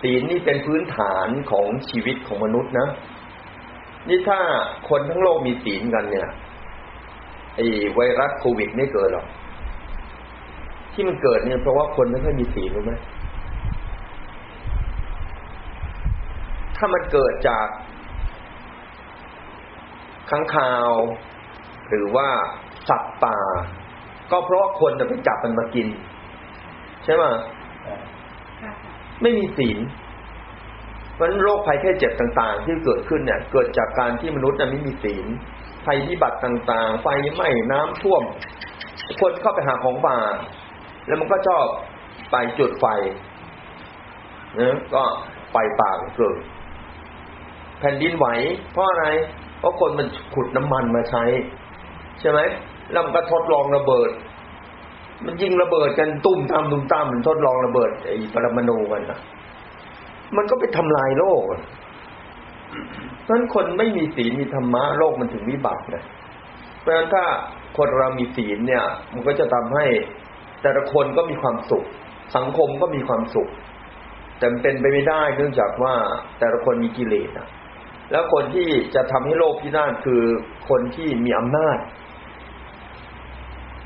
ศีลนี่เป็นพื้นฐานของชีวิตของมนุษย์นะ นี่ถ้าคนทั้งโลกมีศีลกันเนี่ยไอไวรัสโควิดไม่เกิดหรอก ที่มันเกิดเนี่ยเพราะว่าคนไม่ค่อยมีศีลรู้ไหมถ้ามันเกิดจากข้างคาว หรือว่าสัตว์ป่า ก็เพราะว่าคนไปจับมันมากิน ใช่ไหม ไม่มีศีลเพราะโรคภัยแค่เจ็บต่าง ๆ ที่เกิดขึ้นเนี่ย เกิดจากการที่มนุษย์ไม่มีศีลภัยพิบัติต่างๆ ไฟไหม้น้ำท่วม คนเข้าไปหาของป่า แล้วมันก็ชอบไปจุดไฟนะก็ไฟป่าเกิดแผ่นดินไหว เพราะอะไร เพราะคนมันขุดน้ำมันมาใช้ ใช่ไหมแล้วมันก็ทดลองระเบิด มันยิงระเบิดกันตุ้มตามตุ้มตามมันทดลองระเบิดไอ้ปรมาณูกันนะมันก็ไปทำลายโลกเพราะฉะนั้นคนไม่มีศีลมีธรรมะโลกมันถึงวิบัตินะเพราะฉะนั้นถ้าคนเรามีศีลเนี่ย มันก็จะทำให้แต่ละคนก็มีความสุข สังคมก็มีความสุข แต่เป็นไปไม่ได้เนื่องจากว่าแต่ละคนมีกิเลสนะแล้วคนที่จะทำให้โลกพินาศคือคนที่มีอำนาจ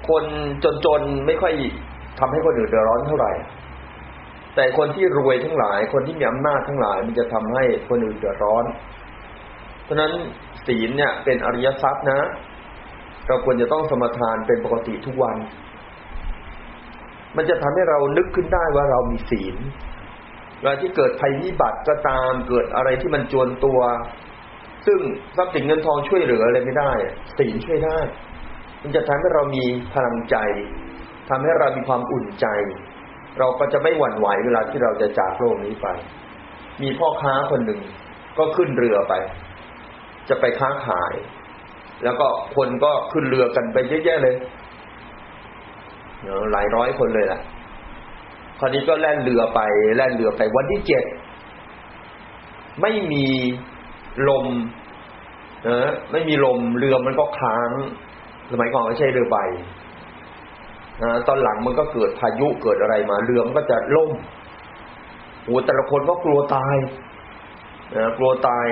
คนจนๆไม่ค่อยทำให้คนอื่นเดือดร้อนเท่าไหร่ แต่คนที่รวยทั้งหลาย คนที่มีอำนาจทั้งหลาย มันจะทำให้คนอื่นเดือดร้อน เพราะนั้นศีลเนี่ยเป็นอริยทรัพย์นะ เราควรจะต้องสมทานเป็นปกติทุกวัน มันจะทำให้เรานึกขึ้นได้ว่าเรามีศีลเวลาที่เกิดภัยพิบัติก็ตามเกิดอะไรที่มันจวนตัว ซึ่งทรัพย์สินเงินทองช่วยเหลืออะไรไม่ได้ศีลช่วยได้ มันจะทำให้เรามีพลังใจทำให้เรามีความอุ่นใจ เราก็จะไม่หวั่นไหวเวลาที่เราจะจากโลกนี้ไป มีพ่อค้าคนหนึ่งก็ขึ้นเรือไป จะไปค้าขาย แล้วก็คนก็ขึ้นเรือกันไปเยอะแยะเลยหลายร้อยคนเลยแหละคราวนี้ก็แล่นเรือไป แล่นเรือไปวันที่เจ็ดไม่มีลมนะไม่มีลมเรือมันก็ค้าง สมัยก่อนไม่ใช่เรือใบตอนหลังมันก็เกิดพายุเกิดอะไรมา เรือมันก็จะล่มโอ้แต่ละคนก็กลัวตายกลัวตาย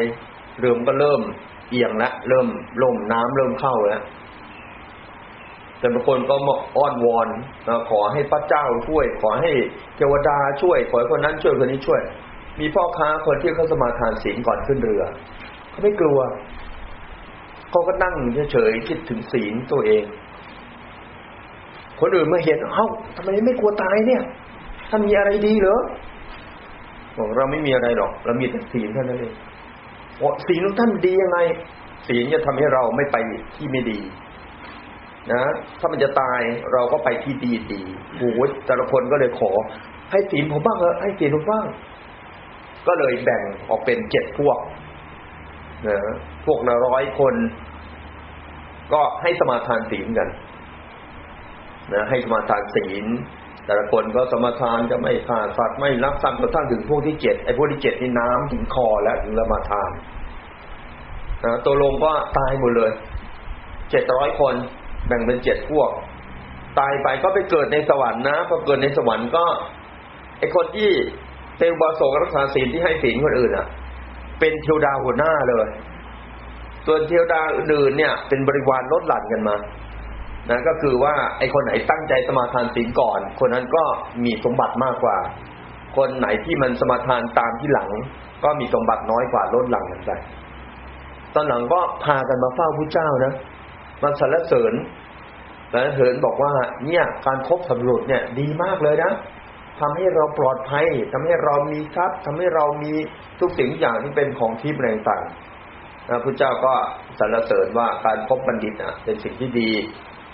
เรือมันก็เริ่มเอียงแล้วเริ่มล่มน้ำเริ่มเข้าแล้วแต่บางคนก็มาอ้อนวอนขอให้พระเจ้าช่วย ขอให้เทวดาช่วย ขอให้คนนั้นช่วยคนนี้ช่วย มีพ่อค้าคนที่เขาสมาทานศีลก่อนขึ้นเรือเขาไม่กลัว เขาก็นั่งเฉยๆคิดถึงศีลตัวเอง คนอื่นมาเห็นเอ้าทำไมไม่กลัวตายเนี่ยท่านมีอะไรดีเหรอบอกเราไม่มีอะไรหรอก เรามีแต่ศีลเท่านั้นเองศีลของท่านดียังไง ศีลจะทำให้เราไม่ไปที่ไม่ดี นะ ถ้ามันจะตายเราก็ไปที่ดีดีโอ้โหแต่ละคนก็เลยขอ ให้ศีลผมบ้างเถอให้ศีลผมบ้าง ก็เลยแบ่งออกเป็นเจ็ดพวกนะ พวกละร้อยคน ก็ให้สมาทานศีลกันนะให้สมาทานศีล แต่ละคนก็สมาทานจะไม่ฆ่าสัตว์ไม่รักทรัพย์กระทั่งถึงพวกที่เจ็ดไอ้พวกที่เจ็ดนี่น้ำถึงคอแล้วถึงละมาทานนะตัวลงก็ตายหมดเลยเจ็ดร้อยคนแบ่งเป็นเจ็ดพวก ตายไปก็ไปเกิดในสวรรค์นะพอเกิดในสวรรค์ก็ไอคนที่เป็นบาโสกรักษาศีลที่ให้ศีลคนอื่นอะ เป็นเทวดาหัวหน้าเลย ส่วนเทวดาอื่นเนี่ยเป็นบริวารลดหลั่นกันมานะก็คือว่าไอคนไหนตั้งใจสมาทานศีลก่อน คนนั้นก็มีสมบัติมากกว่า คนไหนที่มันสมาทานตามที่หลัง ก็มีสมบัติน้อยกว่าลดหลั่นกันไปตอนหลังก็พากันมาเฝ้าพระเจ้านะมันสรรเสริญสรรเสริญบอกว่า เนี่ยการครบสำรวจเนี่ยดีมากเลยนะทำให้เราปลอดภัยทำให้เรามีทรัพย์ทำให้เรามีทุกสิ่งอย่างที่เป็นของทิพย์อะไรต่าง นะพระเจ้าก็สรรเสริญว่าการพบบัณฑิตอะเป็นสิ่งที่ดี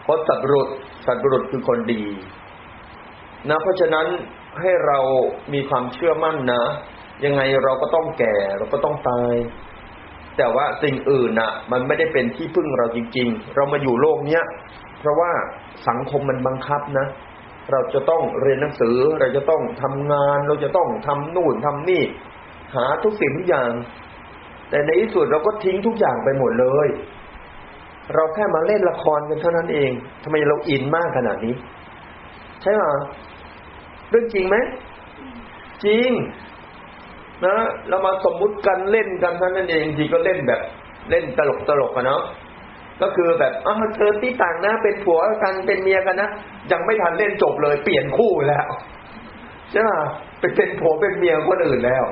พบสัตว์รุษสัตว์รุษคือคนดีนะเพราะฉะนั้นให้เรามีความเชื่อมั่นนะ ยังไงเราก็ต้องแก่เราก็ต้องตาย แต่ว่าสิ่งอื่นน่ะ มันไม่ได้เป็นที่พึ่งเราจริง ๆ เรามาอยู่โลกเนี้ยเพราะว่าสังคมมันบังคับนะ เราจะต้องเรียนหนังสือ เราจะต้องทำงาน เราจะต้องทำนู่นทำนี่ หาทุกสิ่งทุกอย่าง แต่ในที่สุดเราก็ทิ้งทุกอย่างไปหมดเลย เราแค่มาเล่นละครกันเท่านั้นเองทำไมเราอินมากขนาดนี้ ใช่ไหมเรื่องจริงไหมจริง นะ เรามาสมมุติกันเล่นกันเท่านั้นเองจริงๆก็เล่นแบบ เล่นตลกตลกๆอะเนาะก็คือแบบอ้าวเธอที่ต่างนะ เป็นผัวกันเป็นเมียกันนะยังไม่ทันเล่นจบเลย เปลี่ยนคู่แล้วใช่ไหมไปเป็นผัวเป็นเมียคนอื่นแล้ว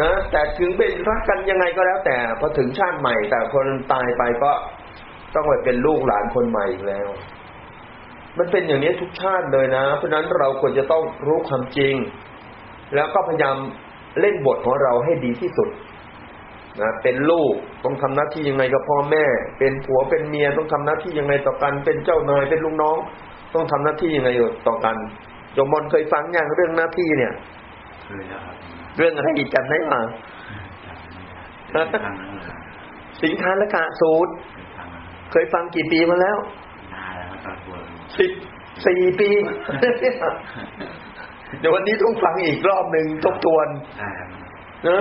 นะแต่ถึงเป็นรักกันยังไงก็แล้ว แต่พอถึงชาติใหม่ แต่คนตายไปก็ต้องไปเป็นลูกหลานคนใหม่อีกแล้ว มันเป็นอย่างนี้ทุกชาติเลยนะ เพราะนั้นเราควรจะต้องรู้ความจริง แล้วก็พยายามเล่นบทของเราให้ดีที่สุดนะเป็นลูกต้องทำหน้าที่ยังไงกับพ่อแม่ เป็นผัวเป็นเมียต้องทำหน้าที่ยังไงต่อกัน เป็นเจ้านายเป็นลูกน้อง ต้องทำหน้าที่ยังไงต่อกันโยมมนเคยฟังอย่างเรื่องหน้าที่เนี่ยเคยครับ เรื่องอะไรอีกจำได้ไหมจำไม่ได้ครั้งนั้นเลยสิงคาและกะสูตรเป็นครั้งนั้นเคยฟังกี่ปีมาแล้วนานแล้วครับตอนบวชสิบสี่ปีเดี๋ยววันนี้ต้องฟังอีกรอบหนึ่งทบทวนใช่ครับนะ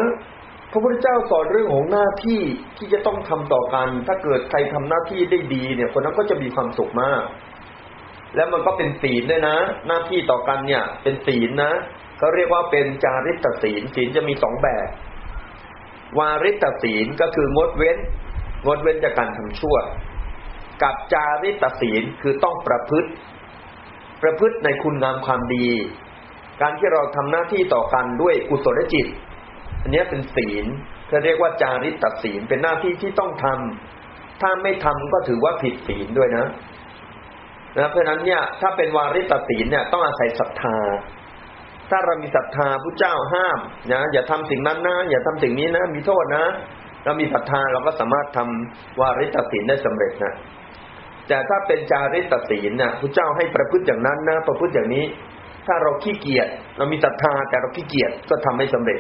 พระพุทธเจ้าสอนเรื่องของหน้าที่ที่จะต้องทำต่อกัน ถ้าเกิดใครทำหน้าที่ได้ดี เนี่ย คนนั้นก็จะมีความสุขมาก แล้วมันก็เป็นศีลด้วยนะ หน้าที่ต่อกันเนี่ย เป็นศีลนะ เขาเรียกว่าเป็นจาริตศีลศีลจะมีสองแบบ วาริตศีลก็คืองดเว้น งดเว้นจากการทำชั่ว กับจาริตศีลคือต้องประพฤติ ประพฤติในคุณงามความดี การที่เราทำหน้าที่ต่อกันด้วยกุศลจิต อันนี้เป็นศีลเขาเรียกว่าจาริตศีลเป็นหน้าที่ที่ต้องทำถ้าไม่ทำก็ถือว่าผิดศีลด้วยนะนะเพราะฉะนั้นเนี่ยถ้าเป็นวาริตศีลเนี่ยต้องอาศัยศรัทธา ถ้าเรามีศรัทธาผู้เจ้าห้ามนะอย่าทำสิ่งนั้นนะอย่าทำสิ่งนี้นะมีโทษนะเรามีศรัทธาเราก็สามารถทำวาริตศีลได้สำเร็จนะแต่ถ้าเป็นจาริตศีลน่ะผู้เจ้าให้ประพฤติอย่างนั้นนะประพฤติอย่างนี้ ถ้าเราขี้เกียจเรามีศรัทธาแต่เราขี้เกียจก็ทำไม่สำเร็จ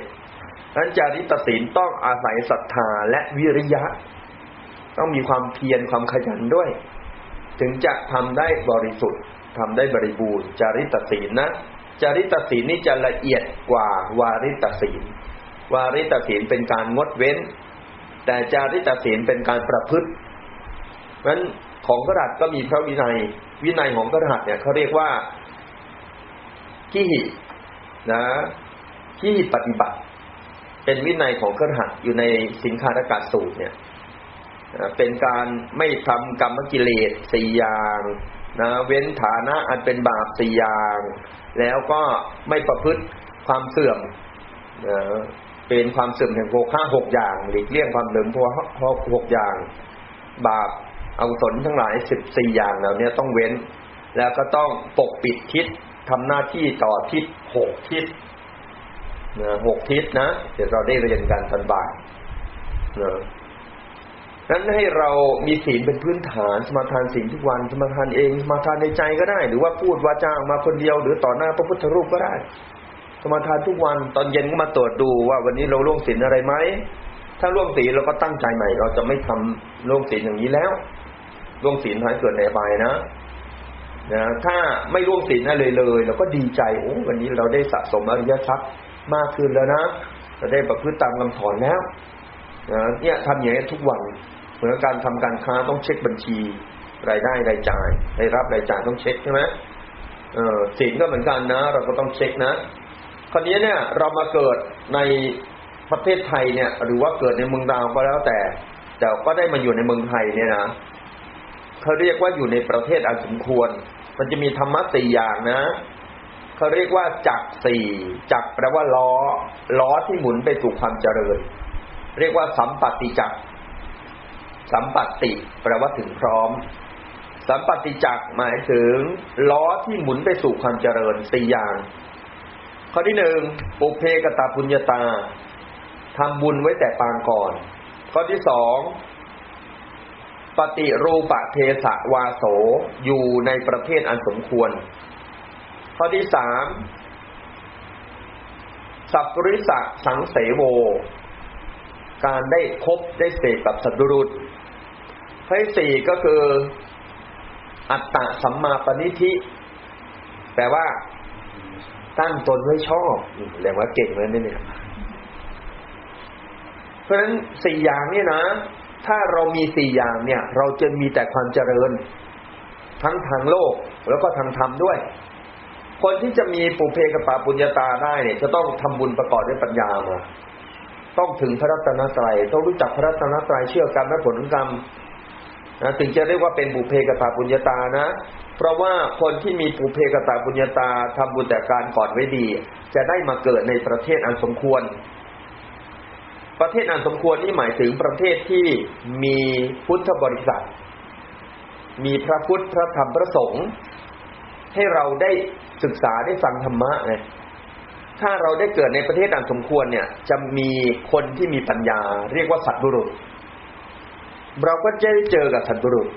ดังนั้นจาริตศีลต้องอาศัยศรัทธาและวิริยะ ต้องมีความเพียรความขยันด้วย ถึงจะทำได้บริสุทธิ์ทำได้บริบูรณ์จาริตศีลนะ จริตศีลนี่จะละเอียดกว่าวาริตศีล วาริตศีลเป็นการงดเว้น แต่จาริตศีลเป็นการประพฤติเพราะฉะนั้นของกระหัตก็มีพระวินัย วินัยของกระหัตเนี่ยเขาเรียกว่าขีหินะขีหิปฏิบัติ เป็นวินัยของกระหัตอยู่ในสิงคารกาสูตรเนี่ยเป็นการไม่ทำกรรมกิเลสสี่อย่างนะเว้นฐานะอันเป็นบาปสี่อย่าง แล้วก็ไม่ประพฤติความเสื่อมเป็นความเสื่อมแห่งโภคะหกอย่างหลีกเลี่ยงความเหลิมโภคะหกอย่าง บาปอากุศลทั้งหลายสิบสี่อย่างเหล่านี้ต้องเว้น แล้วก็ต้องปกปิดทิศทำหน้าที่ต่อทิศหกทิศหกทิศนะเดี๋ยวเราได้เรียนกันตอนบ่ายนะ นั้นให้เรามีศีลเป็นพื้นฐาน สมาทานศีลทุกวัน สมาทานเอง สมาทานในใจก็ได้ หรือว่าพูดวาจาออกมาคนเดียว หรือต่อหน้าพระพุทธรูปก็ได้ สมาทานทุกวันตอนเย็นก็มาตรวจดูว่าวันนี้เราล่วงศีลอะไรไหมถ้าล่วงศีลเราก็ตั้งใจใหม่ เราจะไม่ทำล่วงศีลอย่างนี้แล้วล่วงศีลท้ายเกิดในบายนะนะถ้าไม่ล่วงศีลอะไรเลยเราก็ดีใจโอ้วันนี้เราได้สะสมอริยทรัพย์มากขึ้นแล้วนะเราได้ประพฤติตามคำสอนแล้วนะเนี่ยทำอย่างนี้ทุกวัน มือนการทำการค้าต้องเช็คบัญชี รายได้รายจ่ายรายรับรายจ่ายต้องเช็คใช่ไหมเออศีลก็เหมือนกันนะ เราก็ต้องเช็คนะ คราวนี้เนี่ยเรามาเกิดในประเทศไทยเนี่ย หรือว่าเกิดในเมืองดาวก็แล้วแต่ แต่ก็ได้มาอยู่ในเมืองไทยเนี่ยนะเขาเรียกว่าอยู่ในประเทศอันสมควร มันจะมีธรรมะสี่อย่างนะเขาเรียกว่าจักรสี่จักรแปลว่าล้อ ล้อที่หมุนไปสู่ความเจริญ เรียกว่าสัมปติจักร สัมปติแปลว่าถึงพร้อม สัมปติจักหมายถึง ล้อที่หมุนไปสู่ความเจริญสี่อย่าง ข้อที่หนึ่งปุเพกตาปุญญาตาทำบุญไว้แต่ปางก่อน ข้อที่สองปฏิรูปะเทสะวาโสอยู่ในประเทศอันสมควร ข้อที่สามสัพปริสะสังเสโว การได้พบได้เสกกับสัตว์รุษ ข้อที่สี่ก็คือ อัตตะสัมมาปณิธิแปลว่าตั้งตนไว้ชอบเรียกว่าเก่งเลยนี่เนี่ย เพราะฉะนั้นสี่อย่างนี่นะ ถ้าเรามีสี่อย่างเนี่ย เราจะมีแต่ความเจริญ ทั้งทางโลกแล้วก็ทางธรรมด้วย คนที่จะมีปุเพกปาปุญญาตาได้เนี่ย จะต้องทำบุญประกอบด้วยปัญญามาต้องถึงพระรัตนตรัยต้องรู้จักพระรัตนตรัยเชื่อกรรมและผลกรรม นะถึงจะเรียกว่าเป็นบุเพกตาปุญญาตานะ เพราะว่าคนที่มีปุเพกตาปุญญาตาทำบุญแต่การก่อนไว้ดี จะได้มาเกิดในประเทศอันสมควร ประเทศอันสมควรนี่หมายถึงประเทศที่มีพุทธบริษัท มีพระพุทธพระธรรมพระสงฆ์ให้เราได้ศึกษาได้ฟังธรรมะไงถ้าเราได้เกิดในประเทศอันสมควรเนี่ย จะมีคนที่มีปัญญา เรียกว่าสัตบุรุษ เราก็จะได้เจอกับสัตบุรุษ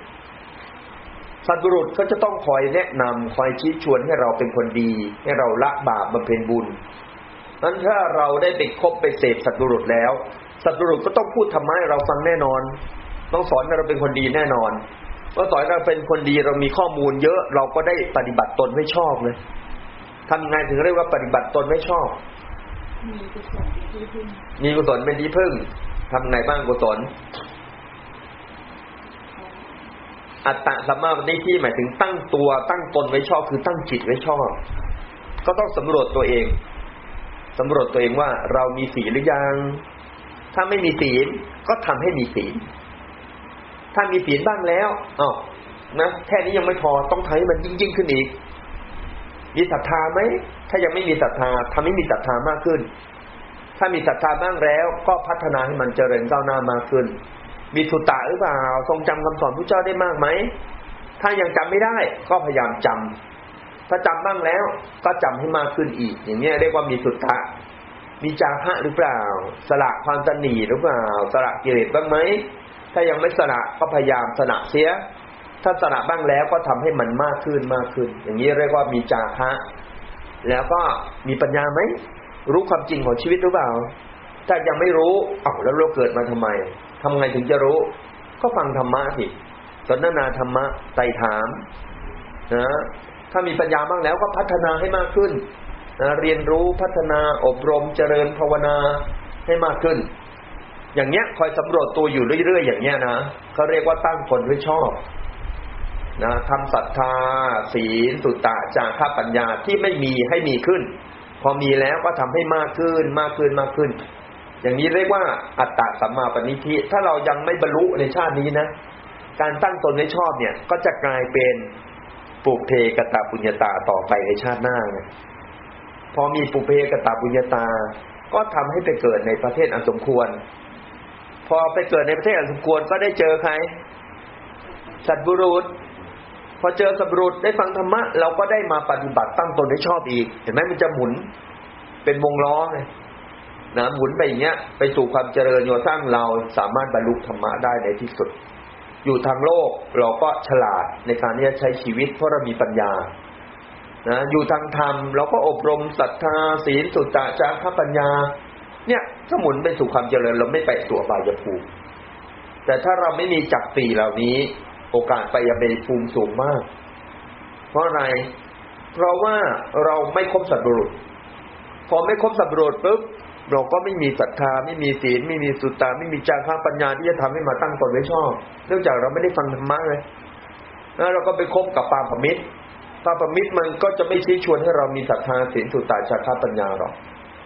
สัตบุรุษก็จะต้องคอยแนะนำคอยชี้ชวนให้เราเป็นคนดี ให้เราละบาปบำเพ็ญบุญนั้นถ้าเราได้ไปคบไปเสพสัตบุรุษแล้ว สัตบุรุษก็ต้องพูดธรรมะให้เราฟังแน่นอน ต้องสอนให้เราเป็นคนดีแน่นอนเมื่อสอนเราเป็นคนดีเรามีข้อมูลเยอะเราก็ได้ปฏิบัติตนไม่ชอบเลยทำไงถึงเรียกว่าปฏิบัติตนไม่ชอบ มีกุศลเป็นที่พึ่งมีกุศลเป็นที่พึ่งทำไงบ้างกุศล อัตตะสัมมาปณิที่หมายถึงตั้งตัวตั้งตนไว้ชอบคือตั้งจิตไว้ชอบ ก็ต้องสำรวจตัวเองสำรวจตัวเองว่าเรามีศีลหรือยัง ถ้าไม่มีศีลก็ทำให้มีศีล ถ้ามีศีลบ้างแล้วอ้าวนะแค่นี้ยังไม่พอต้องทำให้มันยิ่งยิ่งขึ้นอีก มีศรัทธาไหมถ้ายังไม่มีศรัทธาทำให้มีศรัทธามากขึ้น ถ้ามีศรัทธาบ้างแล้ว ก็พัฒนาให้มันเจริญก้าวหน้ามากขึ้น มีสุตตะหรือเปล่า ทรงจำคำสอนพระเจ้าได้มากไหม ถ้ายังจำไม่ได้ก็พยายามจำถ้าจำบ้างแล้วก็จำให้มากขึ้นอีก อย่างนี้ยเรียกว่ามีสุตตะ มีจาระหรือเปล่า สละความตนีหรือเปล่า สละกิเลสบ้างไหม ถ้ายังไม่สละก็พยายามสละเสีย ถ้าสละบ้างแล้วก็ทำให้มันมากขึ้นมากขึ้น อย่างนี้เรียกว่ามีจาระแล้วก็มีปัญญาไหม รู้ความจริงของชีวิตหรือเปล่า ถ้ายังไม่รู้ เอ้าแล้วเราเกิดมาทำไม ทำไงถึงจะรู้ ก็ฟังธรรมะสิสนทนาธรรมะไต่ถามนะถ้ามีปัญญาบ้างแล้วก็พัฒนาให้มากขึ้นนะเรียนรู้พัฒนาอบรมเจริญภาวนาให้มากขึ้น อย่างเงี้ยคอยสำรวจตัวอยู่เรื่อยๆอย่างเงี้ยนะเขาเรียกว่าตั้งคนไว้ชอบนะทำศรัทธา ศีลสุตตะจาระปัญญาที่ไม่มีให้มีขึ้น พอมีแล้วก็ทำให้มากขึ้นมากขึ้นมากขึ้น อย่างนี้เรียกว่าอัตตะสัมมาปณิธิ ถ้าเรายังไม่บรรลุในชาตินี้นะ การตั้งตนไว้ชอบเนี่ย ก็จะกลายเป็นปุเพกตาปุญญาตาต่อไปในชาติหน้าไงพอมีปุเพกตาปุญญาตา ก็ทำให้ไปเกิดในประเทศอันสมควร พอไปเกิดในประเทศอันสมควรก็ได้เจอใคร สัตบุรุษ พอเจอสัตบุรุษได้ฟังธรรมะ เราก็ได้มาปฏิบัติตั้งตนให้ชอบอีก เห็นไหมมันจะหมุนเป็นวงล้อไง นะหมุนไปอย่างเงี้ยไปสู่ความเจริญโยสร้างเราสามารถบรรลุธรรมะได้ในที่สุด อยู่ทางโลกเราก็ฉลาดในการที่จะใช้ชีวิตเพราะเรามีปัญญานะอยู่ทางธรรมเราก็อบรมศรัทธาศีลสุตตะจาระปัญญา เนี่ยก็หมุนไปสู่ความเจริญเราไม่ไปสู่อบายภูมิ แต่ถ้าเราไม่มีจักรีเหล่านี้ โอกาสไปอบายภูมิสูงมาก เพราะอะไร เพราะว่าเราไม่คบสัตว์บุรุษ พอไม่คบสัตว์บุรุษปุ๊บ เราก็ไม่มีศรัทธาไม่มีศีลไม่มีสุตตาไม่มีจาระปัญญาที่จะทำให้มาตั้งตนไว้ชอบ เนื่องจากเราไม่ได้ฟังธรรมะเลยแล้วเราก็ไปคบกับปาปมิตรปาปมิตรมันก็จะไม่ชี้ชวนให้เรามีศรัทธาศีลสุตตาจาระปัญญาหรอก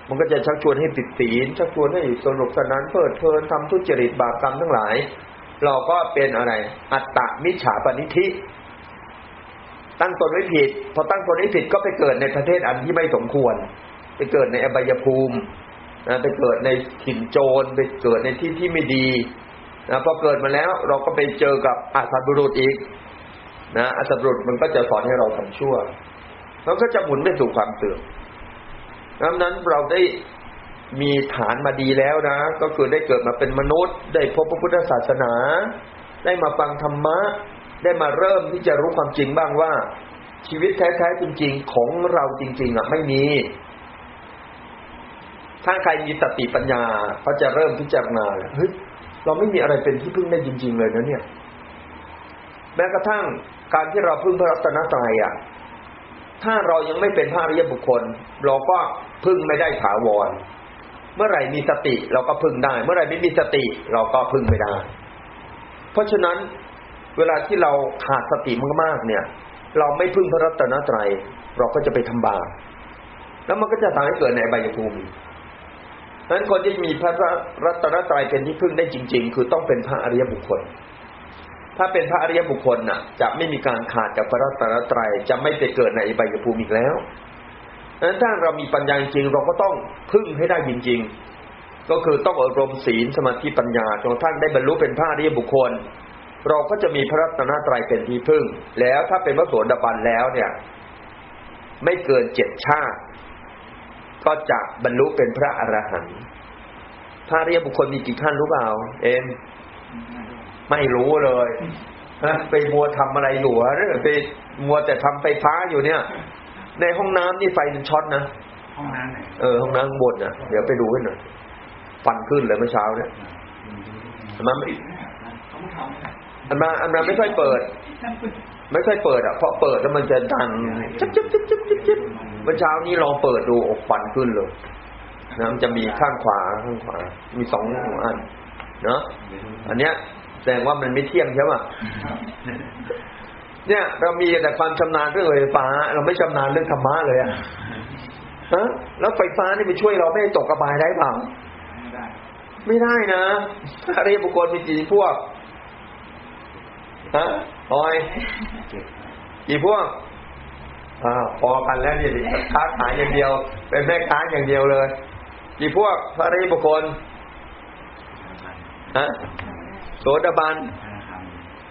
มันก็จะชักชวนให้ติดศีลชักชวนให้สนุกสนานเพลิดเพลินทำทุจริตบาปกรรมทั้งหลาย เราก็เป็นอะไร อัตตมิจฉาปณิธิตั้งตนไว้ผิด พอตั้งตนไว้ผิดก็ไปเกิดในประเทศอันที่ไม่สมควร ไปเกิดในอบายภูมิ นะไปเกิดในถิ่นโจรไปเกิดในที่ที่ไม่ดีนะพอเกิดมาแล้วเราก็ไปเจอกับอาสัตบุรุษอีกนะอาสัตบุรุษมันก็จะสอนให้เราทำชั่วแล้วก็จะหมุนไปสู่ความเสื่อมดังนั้นเราได้มีฐานมาดีแล้วนะ ก็คือได้เกิดมาเป็นมนุษย์ ได้พบพระพุทธศาสนา ได้มาฟังธรรมะ ได้มาเริ่มที่จะรู้ความจริงบ้างว่า ชีวิตแท้ๆจริง ๆ ของเราจริง ๆอะไม่มี ถ้าใครมีสติปัญญาเขาจะเริ่มพิจารณาเฮ้ยเราไม่มีอะไรเป็นที่พึ่งได้จริง ๆ เลยนะเนี่ย แม้กระทั่งการที่เราพึ่งพระรัตนตรัยอะ ถ้าเรายังไม่เป็นพระริยบุคคล เราก็พึ่งไม่ได้ถาวร เมื่อไหร่มีสติเราก็พึ่งได้ เมื่อไหร่ไม่มีสติเราก็พึ่งไม่ได้ เพราะฉะนั้นเวลาที่เราขาดสติมากๆเนี่ย เราไม่พึ่งพระรัตนตรัย เราก็จะไปทำบาปแล้วมันก็จะทำให้เกิดในอบยภูมิ นั้นคนที่มีพระรัตนตรัยเป็นที่พึ่งได้จริง ๆ คือต้องเป็นพระอริยบุคคล ถ้าเป็นพระอริยบุคคลน่ะ จะไม่มีการขาดกับพระรัตนตรัยจะไม่ไปเกิดในอบายภูมิอีกแล้วนั้นถ้าเรามีปัญญาจริงเราก็ต้องพึ่งให้ได้จริงๆ ก็คือต้องอบรมศีลสมาธิปัญญาจนทั่งได้บรรลุเป็นพระอริยบุคคล เราก็จะมีพระรัตนตรัยเป็นที่พึ่ง แล้วถ้าเป็นพระโสดาบันแล้วเนี่ย ไม่เกินเจ็ดชาติ ก็จะบรรลุเป็นพระอรหันต์พระอริยบุคคลมีกี่ขั้นรู้เปล่า เอ็มไม่รู้เลยนะไปมัวทำอะไรอยู่ฮะหรือไปมัวแต่ทำไฟฟ้าอยู่เนี่ย ในห้องน้ำนี่ไฟมันช็อตนะห้องน้ำไหนเออห้องน้ำข้างบนนะเดี๋ยวไปดูให้หน่อยฟันขึ้นเลยเมื่อเช้าเนี่ยอันมาไม่อันมาอันมาไม่ค่อยเปิด ไม่ค่อยเปิดอะเพราะเปิดแล้วมันจะดังจิ๊บจิ๊บจิ๊บจิ๊บจิ๊บจิ๊บเมื่อเช้านี้ลองเปิดดูอกฟันขึ้นเลยนะมันจะมีข้างขวาข้างขวา มีสองอันเนาะอันเนี้ยแสดงว่ามันไม่เที่ยงใช่ป่ะเนี่ย เรามีแต่ความชำนาญเรื่องไฟฟ้า เราไม่ชำนาญเรื่องธรรมะเลยอะฮะแล้วไฟฟ้านี่ไปช่วยเราไม่ให้ตกกระบายได้เปล่าไม่ได้นะอริยบุคคลมีกี่พวกฮะ ออยเจ็บกี่พวกอ่าพอกันแล้วนี่ดิค้าขายอย่างเดียว เป็นแม่ค้าอย่างเดียวเลย กี่พวกพระอริยบุคคลฮะโสดาบัน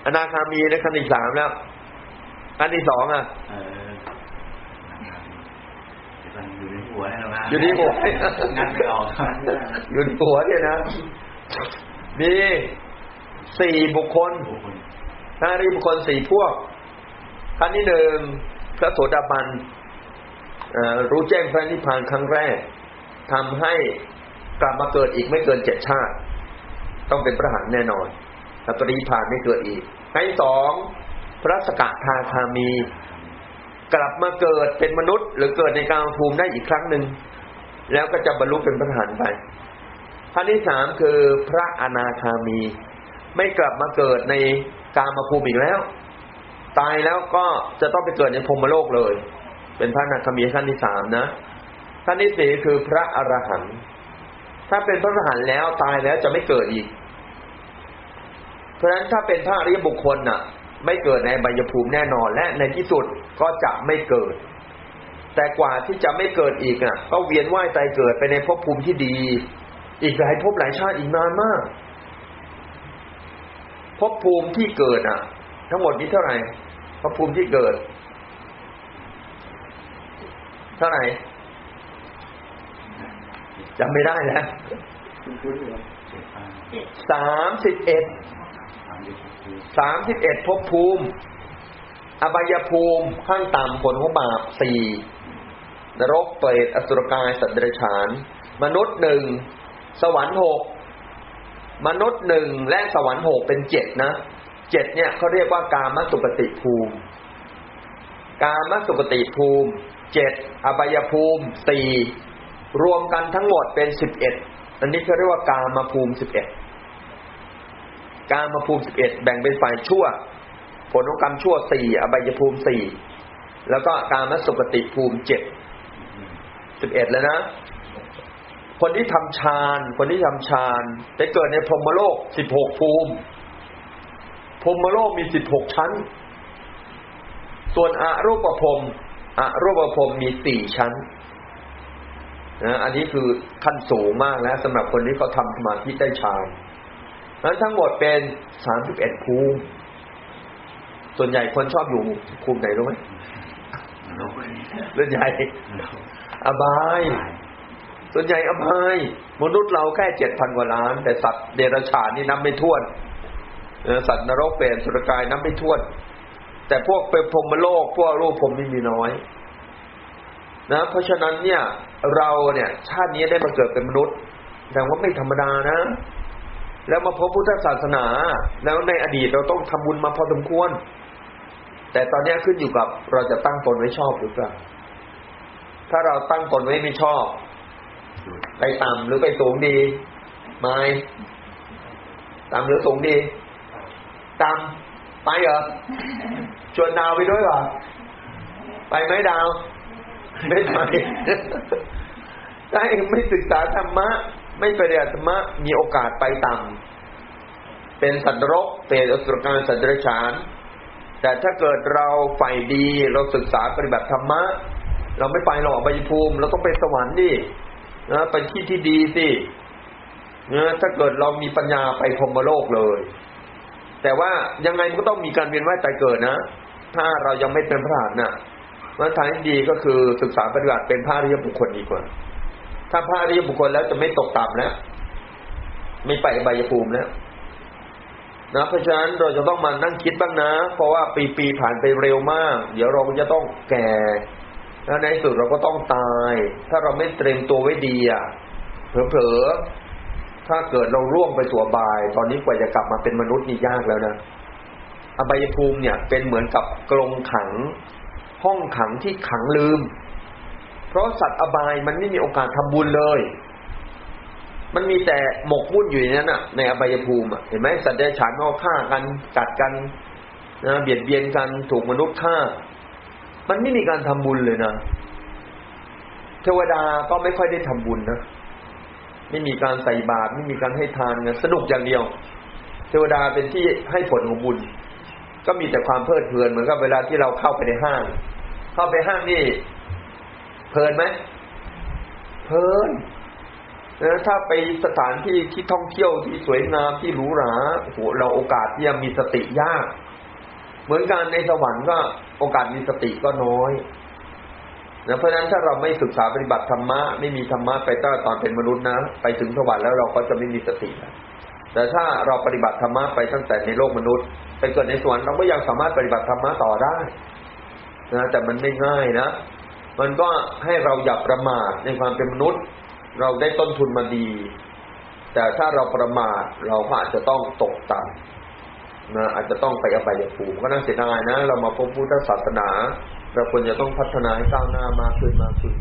อนาคามีในขั้นที่สามแล้วขั้นที่สองอะเออมันอยู่ในหัวแล้วนะอยู่ที่หัวงัดไม่ออกอยู่ที่หัวเนี่ยนะมีสี่บุคคลบุคคล พระอริยบุคคลสี่พวกขั้นที่หนึ่งพระโสดาบันรู้แจ้งพระนิพพานครั้งแรกทำให้กลับมาเกิดอีกไม่เกินเจ็ดชาติ ต้องเป็นพระหันแน่นอนถ้าปริพานไม่เกิดอีกขั้นสองพระสกทาคามี กลับมาเกิดเป็นมนุษย์ หรือเกิดในกามภูมิได้อีกครั้งหนึ่งแล้วก็จะบรรลุเป็นพระหันไปขั้นที่สามคือพระอนาคามี ไม่กลับมาเกิดในกามภูมิอีกแล้ว ตายแล้วก็จะต้องไปเกิดในพรมโลกเลย เป็นพระนาคามีขั้นที่สามนะขั้นที่สี่คือพระอรหันต์ถ้าเป็นพระอรหันต์แล้วตายแล้วจะไม่เกิดอีก เพราะฉะนั้นถ้าเป็นพระอริยบุคคลน่ะ ไม่เกิดในใบยภูมิแน่นอนและในที่สุดก็จะไม่เกิด แต่กว่าที่จะไม่เกิดอีกอะ ก็เวียนว่ายตายเกิดไปในภพภูมิที่ดี อีกหลายภพหลายชาติอีกนานมาก ภพภูมิที่เกิดอะ ทั้งหมดนี้เท่าไหร่ภพภูมิที่เกิด เท่าไหร่จำไม่ได้แล้วสามสิบเอ็ดสามสิบเอ็ดภพภูมิ อบายภูมิข้างต่ำผลของบาปสี่นรกเปรตอสุรกายสัตว์เดรัจฉาน มนุษย์หนึ่งสวรรค์หก มนุษย์หนึ่งและสวรรค์หกเป็นเจ็ดนะเจ็ดเนี่ยเขาเรียกว่ากามสุปฏิภูมิ กามสุปฏิภูมิเจ็ดอบายภูมิสี่รวมกันทั้งหมดเป็นสิบเอ็ดอันนี้เขาเรียกว่ากามภูมิสิบเอ็ดการมาภูมิสิบเอ็ดแบ่งเป็นฝ่ายชั่ว ผลของกรรมชั่วสี่อบายภูมิสี่แล้วก็การมสุปฏิภูมิเจ็ดสิบเอ็ดแล้วนะ คนที่ทำฌานคนที่ทำฌานไปเกิดในพรหมโลกสิบหกภูมิพรหมโลกมีสิบหกชั้น ส่วนอรูปภพอรูปภพมีสี่ชั้นนะอันนี้คือขั้นสูงมากแล้วสำหรับคนที่เขาทำสมาธิได้ฌานนั้นทั้งหมดเป็นสามสิบเอ็ดภูมิ ส่วนใหญ่คนชอบอยู่ภูมิไหนรู้ไหมนรกเลยเรื่องใหญ่นรกอบาย ส่วนใหญ่อบายมนุษย์เราแค่เจ็ดพันกว่าล้าน แต่สัตว์เดรัจฉานนี่นับไม่ถ้วนสัตว์นรกเปรตสุรกายนับไม่ถ้วน แต่พวกเป็นพรมโลก พวกรูปพรมนี่มีน้อย นะ เพราะฉะนั้นเนี่ยเราเนี่ย ชาตินี้ได้มาเกิดเป็นมนุษย์แต่ว่าไม่ธรรมดานะ แล้วมาพบพุทธศาสนา แล้วในอดีตเราต้องทำบุญมาพอสมควร แต่ตอนนี้ขึ้นอยู่กับเราจะตั้งตนไว้ชอบหรือเปล่าถ้าเราตั้งตนไว้ไม่ชอบ ไปต่ำหรือไปสูงดีไม่ต่ำหรือสูงดีต่ำไปเหรอชวนดาวไปด้วยเหรอไปไหมดาว ไม่ไปถ้าเองไม่ศึกษาธรรมะ ไม่ปฏิบัติธรรมะมีโอกาสไปต่ำเป็นสัตว์รกเป็นอสุรกายสัตว์เดรัจฉาน แต่ถ้าเกิดเราใฝ่ดีเราศึกษาปฏิบัติธรรมะ เราไม่ไปหรอกอบายภูมิ เราต้องไปสวรรค์ดิ นะไปที่ที่ดีสินะถ้าเกิดเรามีปัญญาไปพรมโลกเลย แต่ว่ายังไงมันก็ต้องมีการเวียนว่ายตายเกิดนะ ถ้าเรายังไม่เป็นพระอรหันต์น่ะว่าทางที่ดีก็คือศึกษาปฏิบัติเป็นพระอริยบุคคลดีกว่า ถ้าพระอริยบุคคลแล้วจะไม่ตกต่ำแล้ว ไม่ไปอบยภูมิแล้วนะเพราะฉะนั้นเราจะต้องมานั่งคิดบ้างนะ เพราะว่าปีปีๆผ่านไปเร็วมาก เดี๋ยวเราจะต้องแก่ แล้วในสุดเราก็ต้องตาย ถ้าเราไม่เตรียมตัวไว้ดีอะเผลอๆถ้าเกิดเราร่วงไปสู่อบาย ตอนนี้กว่าจะกลับมาเป็นมนุษย์นี่ยากแล้วนะอบายภูมิเนี่ย เป็นเหมือนกับกรงขัง ห้องขังที่ขังลืม เพราะสัตว์อบายมันไม่มีโอกาสทำบุญเลย มันมีแต่หมกมุ่นอยู่ในนั้นน่ะในอบายภูมิเห็นไหมสัตว์เดรัจฉานก็ฆ่ากันกัดกันนะเบียดเบียนกันถูกมนุษย์ฆ่า มันไม่มีการทำบุญเลยนะเทวดาก็ไม่ค่อยได้ทำบุญนะไม่มีการใส่บาตรไม่มีการให้ทานกันสนุกอย่างเดียว เทวดาเป็นที่ให้ผลของบุญ ก็มีแต่ความเพลิดเพลินเหมือนกับเวลาที่เราเข้าไปในห้าง เข้าไปห้างนี่เพลินไหมเพลินนะถ้าไปสถานที่ที่ท่องเที่ยวที่สวยงามที่หรูหราโหเราโอกาสที่จะมีสติยาก เหมือนกันในสวรรค์ก็โอกาสมีสติก็น้อยนะเพราะฉะนั้นถ้าเราไม่ศึกษาปฏิบัติธรรมะไม่มีธรรมะไปตั้งแต่ตอนเป็นมนุษย์นะไปถึงสวรรค์แล้วเราก็จะไม่มีสติแล้วแต่ถ้าเราปฏิบัติธรรมะไปตั้งแต่ในโลกมนุษย์ ไปเกิดในสวรรค์เราก็ยังสามารถปฏิบัติธรรมะต่อได้นะแต่มันไม่ง่ายนะมันก็ให้เราอย่าประมาทในความเป็นมนุษย์ เราได้ต้นทุนมาดี แต่ถ้าเราประมาทเราก็อาจจะต้องตกต่ำ นะอาจจะต้องไปอบายภูมิก็น่าเสียดายนะ เรามาพบพุทธศาสนา เราควรจะต้องพัฒนาให้ก้าวหน้ามากขึ้นมากขึ้น